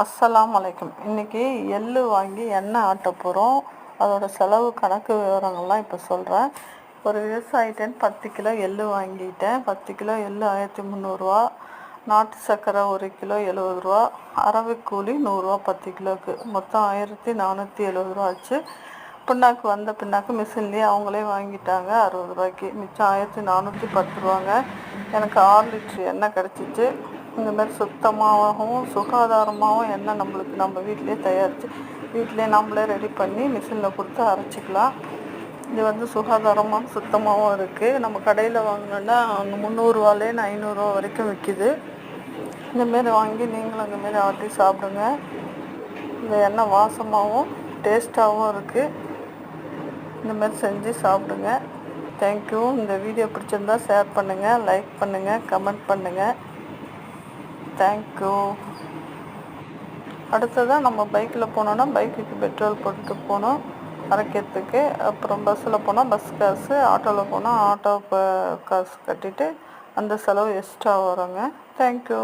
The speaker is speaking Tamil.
அஸ்ஸலாம் வலைக்கம் இன்றைக்கி எள் வாங்கி எண்ணெய் ஆட்ட போகிறோம் அதோட செலவு கணக்கு விவரங்கள்லாம் இப்போ சொல்கிறேன் ஒரு விவசாயிட்டேன் பத்து கிலோ எள் வாங்கிட்டேன். பத்து கிலோ எள்ளு ஆயிரத்தி முந்நூறுரூவா நாட்டு சர்க்கரை ஒரு கிலோ எழுபது ரூபா அரவை கூலி நூறுரூவா பத்து கிலோவுக்கு மொத்தம் ஆயிரத்தி நானூற்றி எழுபது ரூபா ஆச்சு. பின்னாக்கு வந்த பின்னாக்கு மிஷின்லேயே அவங்களே வாங்கிட்டாங்க அறுபது ரூபாய்க்கு மிச்சம் ஆயிரத்தி நானூற்றி பத்து ரூபாங்க. எனக்கு ஆறு லிட்ரு எண்ணெய் கிடச்சிச்சு. இந்த மாதிரி சுத்தமாகவும் சுகாதாரமாகவும் எண்ணெய் நம்மளுக்கு நம்ம வீட்டிலே தயாரித்து வீட்டிலே நம்மளே ரெடி பண்ணி மிஷினில் கொடுத்து அரைச்சிக்கலாம். இது வந்து சுகாதாரமாக சுத்தமாகவும் இருக்குது நம்ம கடையில் வாங்கினோன்னா முந்நூறுரூவாலேருந்து ஐநூறுரூவா வரைக்கும் விற்கிது இந்தமாரி வாங்கி நீங்களும் அந்தமாரி ஆட்டி சாப்பிடுங்க. இந்த எண்ணெய் வாசமாகவும் டேஸ்ட்டாகவும் இருக்குது இந்தமாரி செஞ்சு சாப்பிடுங்க. தேங்க்யூ இந்த வீடியோ பிடிச்சிருந்தா ஷேர் பண்ணுங்கள் லைக் பண்ணுங்கள் கமெண்ட் பண்ணுங்கள் தேங்க்யூ அடுத்ததாக நம்ம பைக்கில் போனோன்னா பைக்குக்கு பெட்ரோல் போட்டுட்டு போகணும் அரைக்கிறதுக்கு அப்புறம் பஸ்ஸில் போனால் பஸ் காசு. ஆட்டோவில் போனால் ஆட்டோ காசு கட்டிட்டு அந்த செலவு எக்ஸ்ட்ரா வருங்க. தேங்க்யூ